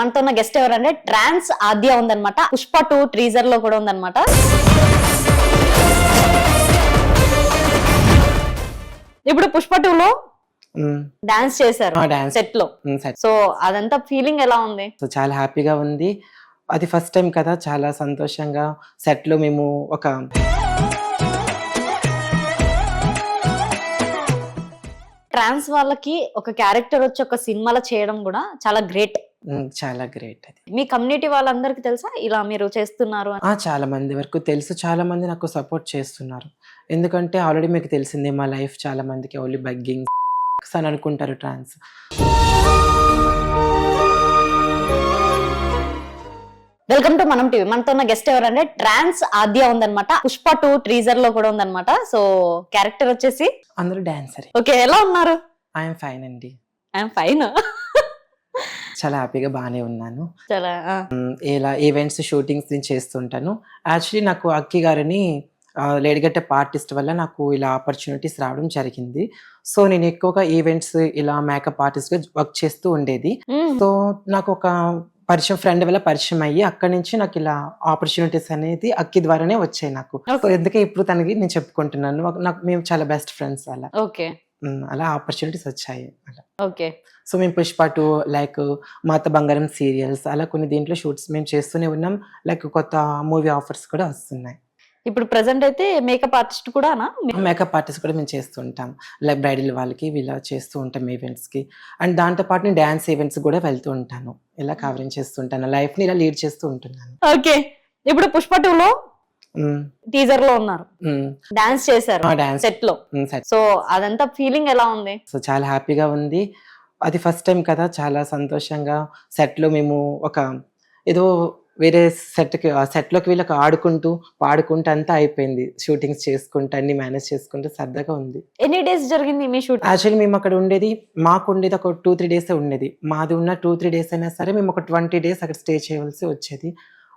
మనతో ఉన్న గెస్ట్ ఎవరంటే ట్రాన్స్ ఆద్య ఉందన్నమాట. పుష్ప టూ ట్రీజర్లో కూడా ఉందన్నమాట. ఇప్పుడు పుష్ప టూ లో. డాన్స్ చేశారు. సెట్లో. సో అదంతా ఫీలింగ్ ఎలా ఉంది? సో చాలా హ్యాపీగా ఉంది. అది ఫస్ట్ టైం కదా చాలా సంతోషంగా set లో మేము ఒక ట్రాన్స్ వాళ్ళకి ఒక క్యారెక్టర్ వచ్చి ఒక సినిమాలో చేయడం కూడా చాలా గ్రేట్ చాలా గ్రేట్ అది. మీ కమ్యూనిటీ వాళ్ళందరికీ తెలుసా? ఇలా మీరు చేస్తున్నారు చాలా మంది వరకు తెలుసు. చాలా మంది నాకు సపోర్ట్ చేస్తున్నారు. ఎందుకంటే ఆల్రెడీ మీకు తెలిసిందే మా లైఫ్ చాలా మందికి ఓన్లీ బగ్గింగ్ అని అనుకుంటారు trance. Welcome to Manam TV. మనతో ఉన్న గెస్ట్ ఎవరంటే ట్రాన్స్ ఆద్య ఉందన్నమాట. పుష్ప టూ ట్రీజర్లో కూడా ఉందన్నమాట. సో క్యారెక్టర్ వచ్చేసి? అందరూ డాన్సర్. ఓకే ఎలా ఉన్నారు? ఐఎమ్ ఫైన్ అండి. I'm fine? చాలా హ్యాపీగా బాగానే ఉన్నాను. చాలా ఇలా ఈవెంట్స్ షూటింగ్స్ నేను చేస్తుంటాను. యాక్చువల్లీ నాకు అక్కి గారిని లేడిగట్ట ఆర్టిస్ట్ వల్ల నాకు ఇలా ఆపర్చునిటీస్ రావడం జరిగింది. సో నేను ఎక్కువగా ఈవెంట్స్ ఇలా మేకప్ ఆర్టిస్ట్గా వర్క్ చేస్తూ ఉండేది. సో నాకు ఒక పరిచయం ఫ్రెండ్ వల్ల పరిచయం అయ్యి అక్కడి నుంచి నాకు ఇలా ఆపర్చునిటీస్ అనేది అక్కి ద్వారానే వచ్చాయి నాకు. So Okay. ఎందుకే ఇప్పుడు తనకి నేను చెప్పుకుంటున్నాను. నాకు మేము చాలా బెస్ట్ ఫ్రెండ్స్ అలా. ఓకే అలా ఆపర్చునిటీస్ వచ్చాయి. అలా. ఓకే. సో మేము పుష్ప టూ లైక్ మాత బంగారం సీరియల్స్ అలా కొన్ని దీంట్లో షూట్స్ మేము చేస్తూనే ఉన్నాం. లైక్ కొత్త మూవీ ఆఫర్స్ కూడా వస్తున్నాయి. ఇప్పుడు ప్రెసెంట్ అయితే మేకప్ ఆర్టిస్ట్ కూడానా? మేకప్ ఆర్టిస్ట్ కూడా మేము చేస్తుంటాం లైక్ బ్రైడల్ వాళ్ళకి ఇలా చేస్తూ ఉంటాం ఈవెంట్స్కి అండ్ దాంతోపాటు నేను డ్యాన్స్ ఈవెంట్స్ కూడా వెళ్తూ ఉంటాను. ఇలా కవరింగ్ చేస్తుంటాను లైఫ్ని ఇలా లీడ్ చేస్తూ ఉంటున్నాను. ఓకే. ఇప్పుడు పుష్ప టూ లో మ్మ్. టీజర్లో ఉన్నారు. డాన్స్ చేశారు సెట్లో. సో అదంతా ఫీలింగ్ ఎలా ఉంది? సో చాలా హ్యాపీగా ఉంది. అది ఫస్ట్ టైం కదా చాలా సంతోషంగా సెట్లో మేము ఒక ఏదో వేరే సెట్కి ఆ సెట్లోకి వీళ్ళకి ఆడుకుంటూ పాడుకుంటూ అంతా అయిపోయింది. షూటింగ్స్ చేసుకుంటూ అన్ని మేనేజ్ చేసుకుంటూ సరదాగా ఉంది. ఎన్ని డేస్ జరిగింది మీ షూట్ యాక్చువల్లీ మేము అక్కడ ఉండేది మాకు ఉండేది ఒక టూ త్రీ డేస్ ఉండేది. మాది ఉన్న టూ త్రీ డేస్ అయినా సరే మేము ఒక ట్వంటీ డేస్ అక్కడ స్టే చేయవలసి వచ్చేది.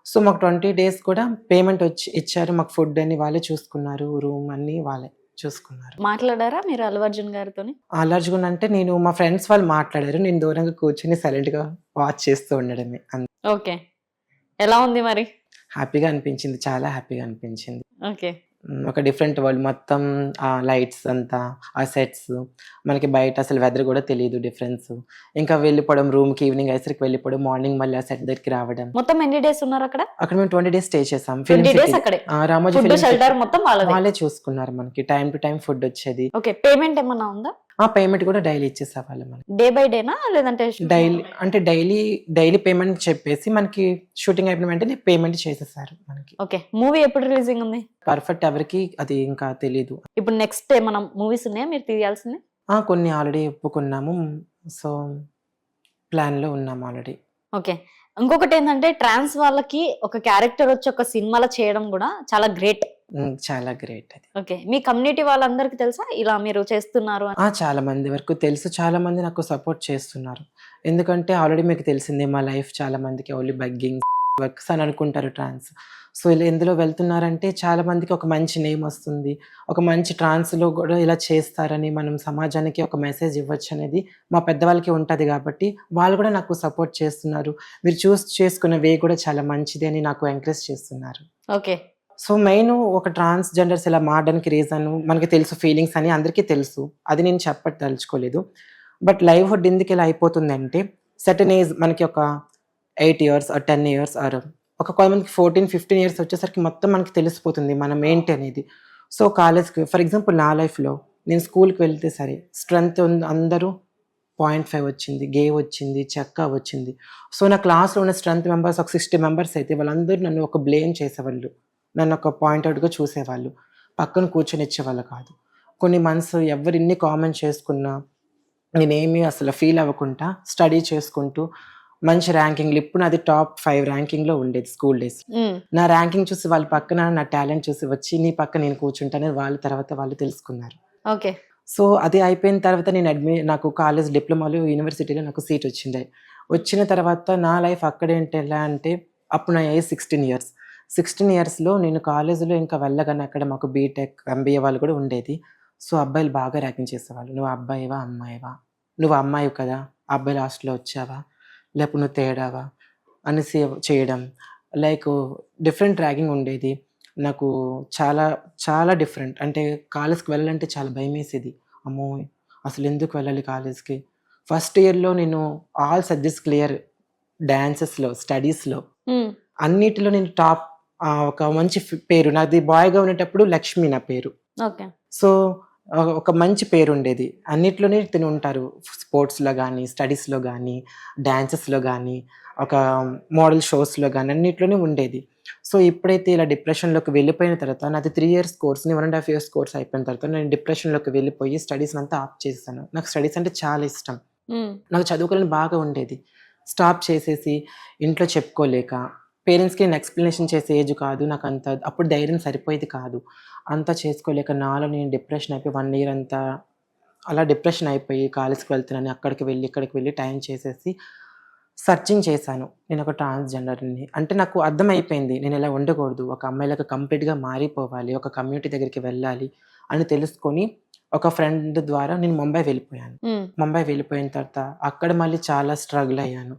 సో మాకు ట్వంటీ డేస్ కూడా పేమెంట్ వచ్చి ఇచ్చారు. మాకు ఫుడ్ అని వాళ్ళే చూసుకున్నారు. రూమ్ అన్ని వాళ్ళే చూసుకున్నారు. మాట్లాడారా మీరు అల్లు అర్జున్ గారితో అలర్జున్ అంటే నేను మా ఫ్రెండ్స్ వాళ్ళు మాట్లాడారు. నేను దూరంగా కూర్చొని సైలెంట్గా వాచ్ చేస్తూ ఉండడమే. ఓకే. ఎలా ఉంది మరి? హ్యాపీగా అనిపించింది. చాలా హ్యాపీగా అనిపించింది. ఓకే. ఒక డిఫరెంట్ వరల్డ్. మొత్తం ఆ లైట్స్ అంతా ఆ సెట్స్. మనకి బయట అసలు వెదర్ కూడా తెలియదు డిఫరెన్స్ ఇంకా వెళ్ళిపోవడం రూమ్కి ఈవినింగ్ అయ్యేసరికి వెళ్ళిపోవడం మార్నింగ్ మళ్ళీ ఆ సెట్ దగ్గరికి రావడం. మొత్తం ఎన్ని డేస్ ఉన్నారు అక్కడ? అక్కడ మేము ట్వంటీ డేస్ స్టే చేసాం. Film Ramoji food film shelter మొత్తం వాళ్ళే చూసుకున్నారు మనకి. టైం టు టైం ఫుడ్ వచ్చేది. ఓకే పేమెంట్ ఏమన్నా ఉందా? ఆ పేమెంట్ కూడా డైలీ ఇచ్చేసేవాళ్ళు మనకి డే బై డేనా లేదంటే డైలీ అంటే డైలీ డైలీ పేమెంట్ చెప్పేసి మనకి షూటింగ్ అయిపోయిన వెంటనే పేమెంట్ చేసేసారు మనకి. ఓకే మూవీ ఎప్పుడు రిలీజింగ్ ఉంది? పర్ఫెక్ట్ ఎవరికి అది ఇంకా తెలీదు. ఇప్పుడు నెక్స్ట్ ఏమైనా మూవీస్ ఉన్నాయా? మీరు తీయాల్సింది ఆ, కొన్ని ఆల్రెడీ ఒప్పుకున్నాము. సో ప్లాన్లో ఉన్నాము ఆల్రెడీ ఓకే ఇంకొకటి ఏంటంటే ట్రాన్స్ వాళ్ళకి ఒక క్యారెక్టర్ వచ్చి ఒక సినిమాలో చేయడం కూడా చాలా గ్రేట్ చాలా గ్రేట్ అది. ఓకే. మీ కమ్యూనిటీ వాళ్ళందరికీ తెలుసా? ఇలా మీరు చేస్తున్నారు చాలా మంది వరకు తెలుసు. చాలా మంది నాకు సపోర్ట్ చేస్తున్నారు. ఎందుకంటే ఆల్రెడీ మీకు తెలిసిందే మా లైఫ్ చాలా మందికి ఓన్లీ బగ్గింగ్ వర్క్స్ అని అనుకుంటారు ట్రాన్స్. సో ఇలా ఎందులో వెళ్తున్నారంటే చాలా మందికి ఒక మంచి నేమ్ వస్తుంది. ఒక మంచి ట్రాన్స్లో కూడా ఇలా చేస్తారని మనం సమాజానికి ఒక మెసేజ్ ఇవ్వచ్చు అనేది మా పెద్దవాళ్ళకి ఉంటుంది కాబట్టి వాళ్ళు కూడా నాకు సపోర్ట్ చేస్తున్నారు. మీరు చూస్ చేసుకున్న వే కూడా చాలా మంచిది అని నాకు ఎంకరేజ్ చేస్తున్నారు. ఓకే. సో మెయిన్ ఒక ట్రాన్స్ జెండర్స్ ఇలా మారడానికి రీజన్ మనకి తెలుసు ఫీలింగ్స్ అని అందరికీ తెలుసు. అది నేను చెప్పదలుచుకోలేదు. బట్ లైవ్హుడ్ ఎందుకు ఇలా అయిపోతుందంటే సర్టన్ ఏజ్ మనకి ఒక eight years or ten years or ఒక కొంతమందికి ఫోర్టీన్ ఫిఫ్టీన్ ఇయర్స్ వచ్చేసరికి మొత్తం మనకి తెలిసిపోతుంది మనం ఏంటి అనేది. సో కాలేజ్కి ఫర్ ఎగ్జాంపుల్ నా లైఫ్లో నేను స్కూల్కి వెళ్తే సరే స్ట్రెంగ్త్ అందరూ పాయింట్ ఫైవ్ వచ్చింది గే వచ్చింది చెక్క వచ్చింది. సో నా క్లాస్లో ఉన్న స్ట్రెంత్ మెంబర్స్ ఒక సిక్స్టీ మెంబర్స్ అయితే వాళ్ళందరూ నన్ను ఒక బ్లేమ్ చేసేవాళ్ళు. నన్ను ఒక పాయింట్ అవుట్గా చూసేవాళ్ళు. పక్కన కూర్చొని ఇచ్చేవాళ్ళు కాదు. కొన్ని మంత్స్ ఎవరు ఇన్ని కామెంట్ చేసుకున్నా నేనేమి అసలు ఫీల్ అవ్వకుండా స్టడీ చేసుకుంటూ మంచి ర్యాంకింగ్లు ఇప్పుడు నాది టాప్ ఫైవ్ ర్యాంకింగ్లో ఉండేది స్కూల్ డేస్ నా ర్యాంకింగ్ చూసి వాళ్ళ పక్కన నా టాలెంట్ చూసి వచ్చి నీ పక్క నేను కూర్చుంటానని వాళ్ళ తర్వాత వాళ్ళు తెలుసుకున్నారు. ఓకే. సో అది అయిపోయిన తర్వాత నేను అడ్మి నాకు కాలేజ్ డిప్లొమాలో యూనివర్సిటీలో నాకు సీట్ వచ్చింది. వచ్చిన తర్వాత నా లైఫ్ అక్కడేంటి ఎలా అంటే అప్పుడు నా ఏజ్ సిక్స్టీన్ ఇయర్స్ సిక్స్టీన్ ఇయర్స్లో నేను కాలేజీలో ఇంకా వెళ్ళగానే అక్కడ మాకు బీటెక్ ఎంబీఏ వాళ్ళు కూడా ఉండేది. సో అబ్బాయిలు బాగా ర్యాకింగ్ చేసేవాళ్ళు. నువ్వు అబ్బాయివా అమ్మాయివా? నువ్వు అమ్మాయి కదా అబ్బాయి లాస్ట్లో వచ్చావా? లేకపోతే నువ్వు తేడావా? అనేసి చేయడం. లైక్ డిఫరెంట్ ర్యాగింగ్ ఉండేది. నాకు చాలా చాలా డిఫరెంట్. అంటే కాలేజ్కి వెళ్ళాలంటే చాలా భయం వేసేది అమ్మో! అసలు ఎందుకు వెళ్ళాలి కాలేజ్కి? ఫస్ట్ ఇయర్లో నేను ఆల్ సబ్జెక్ట్స్ క్లియర్. డాన్సెస్లో స్టడీస్లో. అన్నిటిలో నేను టాప్ ఒక మంచి పేరు. నాది బాయ్గా ఉండేటప్పుడు లక్ష్మి నా పేరు. ఓకే. సో ఒక మంచి పేరు ఉండేది. అన్నిట్లోనే తిని ఉంటారు. స్పోర్ట్స్లో కానీ స్టడీస్లో కానీ డ్యాన్సెస్లో కానీ ఒక మోడల్ షోస్లో కానీ అన్నిట్లోనే ఉండేది. సో ఎప్పుడైతే ఇలా డిప్రెషన్లోకి వెళ్ళిపోయిన తర్వాత నాది three years కోర్స్ని one and half years course అయిపోయిన తర్వాత నేను డిప్రెషన్లోకి వెళ్ళిపోయి స్టడీస్ అంతా ఆఫ్ చేస్తాను నాకు స్టడీస్ అంటే చాలా ఇష్టం. నాకు చదువుకోవాలని బాగా ఉండేది. స్టాప్ చేసేసి ఇంట్లో చెప్పుకోలేక పేరెంట్స్కి నేను ఎక్స్ప్లెనేషన్ చేసే ఏజ్ కాదు. నాకు అంత అప్పుడు ధైర్యం సరిపోయేది కాదు. అంతా చేసుకోలేక నాలో నేను డిప్రెషన్ అయిపోయి వన్ ఇయర్ అంతా అలా డిప్రెషన్ అయిపోయి కాలేజ్కి వెళ్తున్నాను అక్కడికి వెళ్ళి ఇక్కడికి వెళ్ళి టైం చేసేసి సర్చింగ్ చేశాను. నేను ఒక ట్రాన్స్జెండర్ని అంటే నాకు అర్థమైపోయింది నేను ఇలా ఉండకూడదు. ఒక అమ్మాయిలకు కంప్లీట్గా మారిపోవాలి ఒక కమ్యూనిటీ దగ్గరికి వెళ్ళాలి అని తెలుసుకొని ఒక ఫ్రెండ్ ద్వారా నేను ముంబై వెళ్ళిపోయాను. ముంబై వెళ్ళిపోయిన తర్వాత అక్కడ మళ్ళీ చాలా స్ట్రగుల్ అయ్యాను.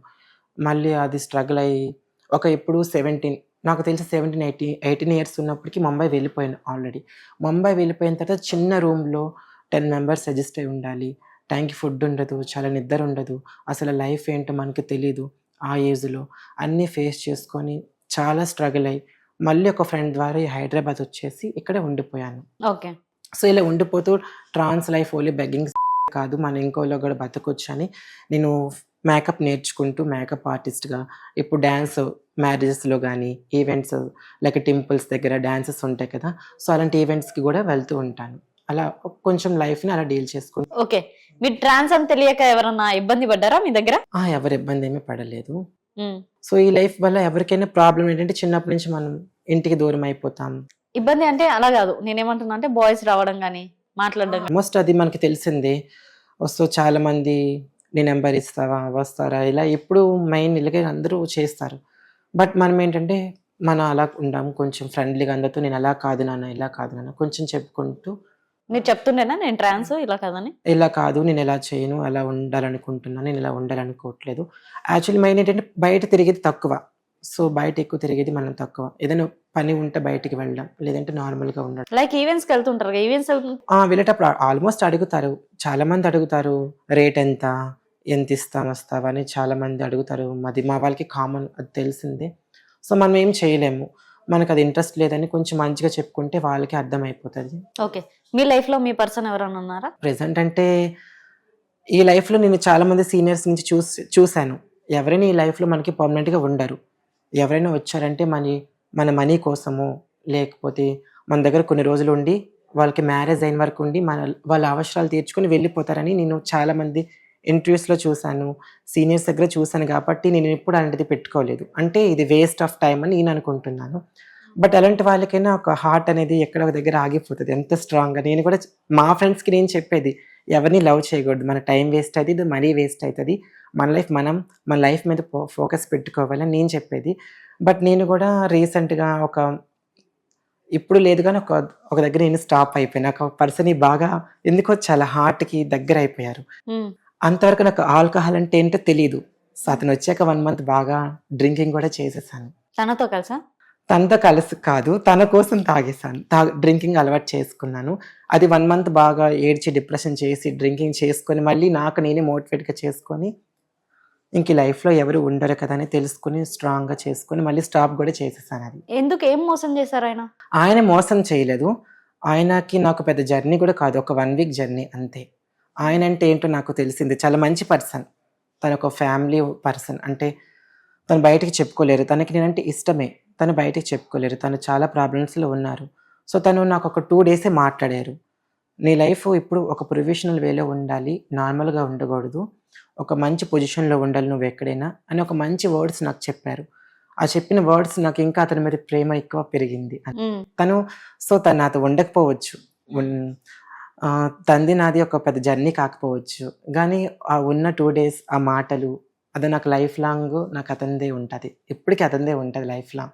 మళ్ళీ అది స్ట్రగుల్ అయ్యి ఒక ఇప్పుడు సెవెంటీన్ నాకు తెలిసి సెవెంటీన్ ఎయిటీ ఎయిటీన్ ఇయర్స్ ఉన్నప్పటికీ ముంబై వెళ్ళిపోయాను ఆల్రెడీ ముంబై వెళ్ళిపోయిన తర్వాత చిన్న రూమ్లో టెన్ మెంబర్స్ సజెస్ట్ అయి ఉండాలి. టైంకి ఫుడ్ ఉండదు చాలా నిద్ర ఉండదు. అసలు లైఫ్ ఏంటో మనకి తెలీదు ఆ ఏజ్లో అన్నీ ఫేస్ చేసుకొని చాలా స్ట్రగుల్ అయ్యి మళ్ళీ ఒక ఫ్రెండ్ ద్వారా ఈ హైదరాబాద్ వచ్చేసి ఇక్కడే ఉండిపోయాను. ఓకే. సో ఇలా ఉండిపోతూ ట్రాన్స్ లైఫ్ ఓన్లీ బెగ్గింగ్ కాదు. మన ఇంకోలో కూడా బతకొచ్చు అని నేను మేకప్ నేర్చుకుంటూ మేకప్ ఆర్టిస్ట్గా ఇప్పుడు డ్యాన్స్ మ్యారేజెస్లో కానీ ఈవెంట్స్ లైక్ టెంపుల్స్ దగ్గర డ్యాన్సెస్ ఉంటాయి కదా సో అలాంటి ఈవెంట్స్కి కూడా వెళ్తూ ఉంటాను. అలా కొంచెం లైఫ్ని అలా డీల్ చేసుకుంటూ ఓకే. మీరు ట్రాన్స్ అని తెలియక ఎవరన్నా ఇబ్బంది పడ్డారా మీ దగ్గర? ఎవరి ఇబ్బంది ఏమీ పడలేదు. సో ఈ లైఫ్ వల్ల ఎవరికైనా ప్రాబ్లం ఏంటంటే చిన్నప్పటి నుంచి మనం ఇంటికి దూరం అయిపోతాం. ఇబ్బంది అంటే అలా కాదు. నేనేమంటున్నా అంటే బాయ్స్ రావడం కానీ మాట్లాడడం. ఆల్మోస్ట్ అది మనకి తెలిసిందే. సో చాలా మంది నీ నెంబర్ ఇస్తావా? వస్తారా? ఇలా ఎప్పుడు మెయిన్ ఇలాగే అందరూ చేస్తారు. బట్ మనం ఏంటంటే మనం అలా ఉండాము కొంచెం ఫ్రెండ్లీగా అందరితో నేను అలా కాదు నాన్న ఇలా కాదు నాన్న కొంచెం చెప్పుకుంటూ. మీరు చెప్తుండేనా? నేను ట్రాన్స్ ఇలా కాదని ఇలా కాదు నేను ఇలా చేయను అలా ఉండాలనుకుంటున్నాను నేను ఇలా ఉండాలనుకోవట్లేదు. యాక్చువల్లీ మెయిన్ ఏంటంటే బయట తిరిగేది తక్కువ. సో బయట ఎక్కువ తిరిగేది మనం తక్కువ. ఏదైనా పని ఉంటే బయటికి వెళ్ళడం లేదంటే నార్మల్గా ఉండడం. లైక్ ఈవెంట్స్కి వెళ్తుంటారు ఈవెంట్స్ వెళ్ళేటప్పుడు ఆల్మోస్ట్ అడుగుతారు. చాలా మంది అడుగుతారు రేట్ ఎంత? ఎంత ఇస్తాం వస్తావా అని చాలా మంది అడుగుతారు. మాది మా వాళ్ళకి కామన్ అది తెలిసిందే. సో మనం ఏం చేయలేము. మనకు అది ఇంట్రెస్ట్ లేదని కొంచెం మంచిగా చెప్పుకుంటే వాళ్ళకి అర్థమైపోతుంది. ఓకే. మీ లైఫ్లో మీ పర్సన్ ఎవరైనా ఉన్నారా? ప్రెసెంట్ అంటే ఈ లైఫ్లో నేను చాలా మంది సీనియర్స్ నుంచి చూసి చూశాను. ఎవరైనా ఈ లైఫ్లో మనకి పర్మనెంట్గా ఉండరు. ఎవరైనా వచ్చారంటే మన మన మనీ కోసము లేకపోతే మన దగ్గర కొన్ని రోజులు ఉండి వాళ్ళకి మ్యారేజ్ అయిన వరకు ఉండి మన వాళ్ళ అవసరాలు తీర్చుకొని వెళ్ళిపోతారని నేను చాలా మంది ఇంటర్వ్యూస్లో చూశాను సీనియర్స్ దగ్గర చూశాను కాబట్టి నేను ఎప్పుడు అలాంటిది పెట్టుకోలేదు. అంటే ఇది వేస్ట్ ఆఫ్ టైం అని నేను అనుకుంటున్నాను. బట్ అలాంటి వాళ్ళకైనా ఒక హార్ట్ అనేది ఎక్కడ ఒక దగ్గర ఆగిపోతుంది. ఎంత స్ట్రాంగ్గా నేను కూడా మా ఫ్రెండ్స్కి నేను చెప్పేది ఎవరిని లవ్ చేయకూడదు. మన టైం వేస్ట్ అవుతుంది మనీ వేస్ట్ అవుతుంది. మన లైఫ్ మనం మన లైఫ్ మీద ఫోకస్ పెట్టుకోవాలని నేను చెప్పేది. బట్ నేను కూడా రీసెంట్గా ఒక ఇప్పుడు లేదు కానీ ఒక ఒక దగ్గర నేను స్టాప్ అయిపోయాను. ఒక పర్సన్ బాగా ఎందుకో చాలా హార్ట్కి దగ్గర అయిపోయారు. Hmm. అంతవరకు నాకు ఆల్కహాల్ అంటే ఏంటో తెలియదు సో అతను వచ్చాక వన్ మంత్ బాగా డ్రింకింగ్ కూడా చేసేసాను. తనతో కలిసా? తనతో కలిసి కాదు తన కోసం తాగేసాను తా డ్రింకింగ్ అలవాటు చేసుకున్నాను. అది వన్ మంత్ బాగా ఏడ్చి డిప్రెషన్ చేసి డ్రింకింగ్ చేసుకొని మళ్ళీ నాకు నేనే మోటివేట్గా చేసుకొని ఇంక లైఫ్లో ఎవరు ఉండరు కదా అని తెలుసుకుని స్ట్రాంగ్గా చేసుకొని మళ్ళీ స్టాప్ కూడా చేసేసాను అది. ఎందుకు? ఏం మోసం చేశారు ఆయన? ఆయన మోసం చేయలేదు. ఆయనకి నాకు పెద్ద జర్నీ కూడా కాదు. ఒక వన్ వీక్ జర్నీ అంతే. ఆయన అంటే ఏంటో నాకు తెలిసింది. చాలా మంచి పర్సన్. తను ఒక ఫ్యామిలీ పర్సన్. అంటే తను బయటికి చెప్పుకోలేరు. తనకి నేనంటే ఇష్టమే. తను బయటికి చెప్పుకోలేరు. తను చాలా ప్రాబ్లమ్స్లో ఉన్నారు. సో తను నాకు ఒక టూ డేసే మాట్లాడారు. నీ లైఫ్ ఇప్పుడు ఒక ప్రొఫెషనల్ వేలో ఉండాలి. నార్మల్గా ఉండకూడదు. ఒక మంచి పొజిషన్లో ఉండాలి నువ్వు ఎక్కడైనా అని ఒక మంచి వర్డ్స్ నాకు చెప్పారు. ఆ చెప్పిన వర్డ్స్ నాకు ఇంకా అతని మీద ప్రేమ ఎక్కువ పెరిగింది. తను సో తను నాతో ఉండకపోవచ్చు. తంది నాది ఒక పెద్ద జర్నీ కాకపోవచ్చు. కానీ ఆ ఉన్న టూ డేస్ ఆ మాటలు అది నాకు లైఫ్ లాంగ్ నాకు అతనిదే ఉంటుంది. ఇప్పటికీ అతనిదే ఉంటుంది లైఫ్ లాంగ్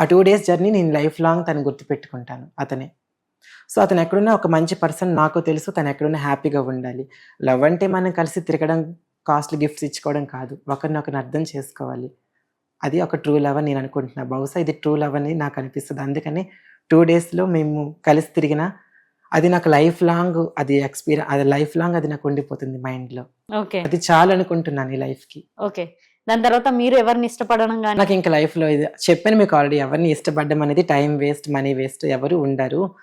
ఆ టూ డేస్ జర్నీ నేను లైఫ్ లాంగ్ తను గుర్తుపెట్టుకుంటాను అతనే. సో అతను ఎక్కడున్నా ఒక మంచి పర్సన్ నాకు తెలుసు తను ఎక్కడున్నా హ్యాపీగా ఉండాలి. లవ్ అంటే మనం కలిసి తిరగడం కాస్ట్లీ గిఫ్ట్స్ ఇచ్చుకోవడం కాదు. ఒకరినొకరిని అర్థం చేసుకోవాలి. అది ఒక ట్రూ లవ్ అని నేను అనుకుంటున్నాను బహుశా ఇది ట్రూ లవ్ అని నాకు అనిపిస్తుంది. అందుకని టూ డేస్లో మేము కలిసి తిరిగిన అది నాకు లైఫ్ లాంగ్ అది ఎక్స్పీరియన్స్ అది లైఫ్ లాంగ్ అది నాకు ఉండిపోతుంది మైండ్లో. ఓకే. అది చాలు అనుకుంటున్నాను ఈ లైఫ్కి. ఓకే. దాని తర్వాత మీరు ఎవరిని ఇష్టపడడం కానీ నాకు ఇంకా లైఫ్లో ఇది చెప్పాను మీకు ఆల్రెడీ ఎవరిని ఇష్టపడడం అనేది టైం వేస్ట్ మనీ వేస్ట్ ఎవరు ఉండరు.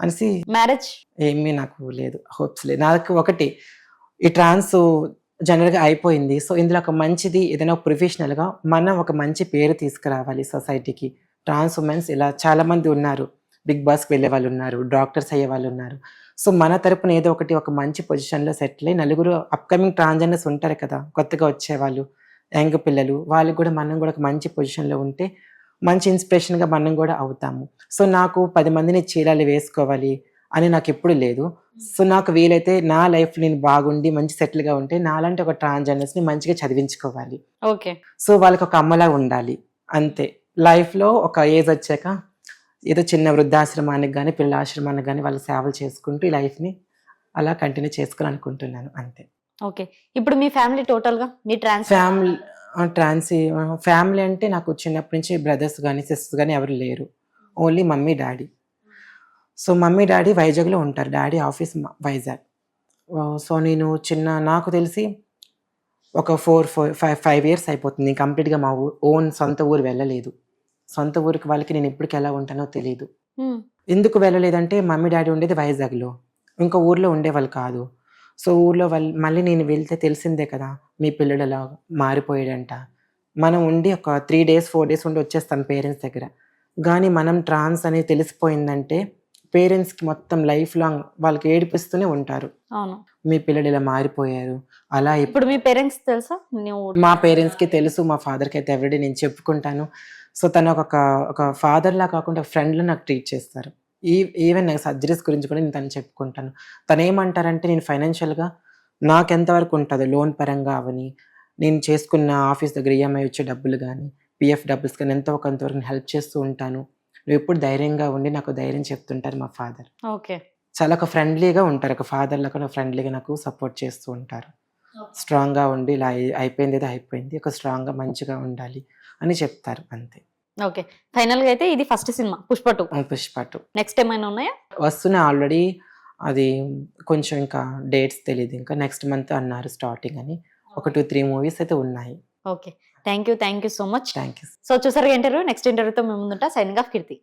అనేసి మ్యారేజ్? ఏమీ నాకు లేదు హోప్స్ లేదు. నాకు ఒకటి ఈ ట్రాన్స్ జనరల్గా అయిపోయింది. సో ఇందులో ఒక మంచిది ఏదైనా ప్రొఫెషనల్గా మనం ఒక మంచి పేరు తీసుకురావాలి సొసైటీకి. ట్రాన్స్ ఉమెన్స్ ఇలా చాలా మంది ఉన్నారు. బిగ్ బాస్కి వెళ్ళే వాళ్ళు ఉన్నారు డాక్టర్స్ అయ్యే వాళ్ళు ఉన్నారు. సో మన తరపున ఏదో ఒకటి ఒక మంచి పొజిషన్లో సెటిల్ అయ్యి నలుగురు అప్కమింగ్ ట్రాన్స్జెండర్స్ ఉంటారు కదా కొత్తగా వచ్చేవాళ్ళు యంగ్ పిల్లలు వాళ్ళకి కూడా మనం కూడా ఒక మంచి పొజిషన్లో ఉంటే మంచి ఇన్స్పిరేషన్గా మనం కూడా అవుతాము. సో నాకు పది మందిని చీరాలు వేసుకోవాలి అని నాకు ఎప్పుడు లేదు. సో నాకు వీలైతే నా లైఫ్ నేను బాగుండి మంచి సెటిల్గా ఉంటే నాలాంటి ఒక ట్రాన్స్జెండర్స్ని మంచిగా చదివించుకోవాలి. ఓకే. సో వాళ్ళకి ఒక అమ్మలా ఉండాలి. అంతే. లైఫ్లో ఒక ఏజ్ వచ్చాక ఏదో చిన్న వృద్ధాశ్రమానికి కానీ పిల్లాశ్రమానికి కానీ వాళ్ళు సేవలు చేసుకుంటూ ఈ లైఫ్ని అలా కంటిన్యూ చేసుకోవాలి అనుకుంటున్నాను అంతే. ఓకే. ఇప్పుడు మీ ఫ్యామిలీ టోటల్గా మీ ట్రాన్స్ ఫ్యామిలీ ట్రాన్స్ ఫ్యామిలీ అంటే నాకు చిన్నప్పటి నుంచి బ్రదర్స్ కానీ సిస్టర్స్ కానీ ఎవరు లేరు. Only mummy daddy. So mummy daddy వైజాగ్లో ఉంటారు. Daddy office Vizag. సో నేను చిన్న నాకు తెలిసి ఒక four four five five years అయిపోతుంది. కంప్లీట్గా మా ఊ ఓన్ సొంత ఊరు వెళ్ళలేదు. సొంత ఊరికి వాళ్ళకి నేను ఎప్పటికి ఎలా ఉంటానో తెలియదు ఎందుకు వెళ్ళలేదంటే మమ్మీ డాడీ ఉండేది వైజాగ్లో. ఇంకా ఊర్లో ఉండేవాళ్ళు కాదు. సో ఊర్లో వాళ్ళు మళ్ళీ నేను వెళ్తే తెలిసిందే కదా మీ పిల్లడు అలా మారిపోయాడంట. మనం ఉండి ఒక త్రీ డేస్ ఫోర్ డేస్ ఉండి వచ్చేస్తాం పేరెంట్స్ దగ్గర. కానీ మనం ట్రాన్స్ అనేది తెలిసిపోయిందంటే పేరెంట్స్కి మొత్తం లైఫ్ లాంగ్ వాళ్ళకి ఏడిపిస్తూనే ఉంటారు. అవును. మీ పిల్లడు ఇలా మారిపోయారు. అలా ఇప్పుడు మీ పేరెంట్స్ తెలుసా? మా పేరెంట్స్కి తెలుసు మా ఫాదర్కి అయితే ఎవ్రీడే నేను చెప్పుకుంటాను. సో తను ఒక ఒక ఫాదర్లా కాకుండా ఫ్రెండ్లా నాకు ట్రీట్ చేస్తారు. ఈ ఈవెన్ నాకు సర్జరీస్ గురించి కూడా నేను తను చెప్పుకుంటాను. తను ఏమంటారంటే నేను ఫైనాన్షియల్గా నాకు ఎంతవరకు ఉంటుందో? లోన్ పరంగా అవని నేను చేసుకున్న ఆఫీస్ దగ్గర ఈఎంఐ వచ్చే డబ్బులు కానీ పిఎఫ్ డబ్బుల్స్ కానీ ఎంతో కొంతవరకు హెల్ప్ చేస్తూ ఉంటాను. నువ్వు ఎప్పుడు ధైర్యంగా ఉండి నాకు ధైర్యం చెప్తుంటారు మా ఫాదర్. ఓకే. చాలా ఒక ఫ్రెండ్లీగా ఉంటారు. ఒక ఫాదర్ లాగా ఫ్రెండ్లీగా నాకు సపోర్ట్ చేస్తూ ఉంటారు. స్ట్రాంగ్గా ఉండి ఇలా అయి- అయిపోయింది ఏదో అయిపోయింది. ఒక స్ట్రాంగ్గా మంచిగా ఉండాలి అని చెప్తారు అంతే. ఓకే. ఫైనల్గా అయితే ఇది first cinema Pushpa two. Pushpa two next ఏమైనా ఉన్నాయా? వస్తున్నాయి ఆల్రెడీ అది కొంచెం ఇంకా డేట్స్ తెలియదు ఇంకా నెక్స్ట్ మంత్ అన్నారు స్టార్టింగ్ అని. ఒక టూ త్రీ మూవీస్ అయితే ఉన్నాయి. Okay. Thank you thank you so much. Thank you so చూసారు ఇంటర్వ్యూ నెక్స్ట్ ఇంటర్వ్యూతో మేము ముందుంటా. Signing off Keerthi.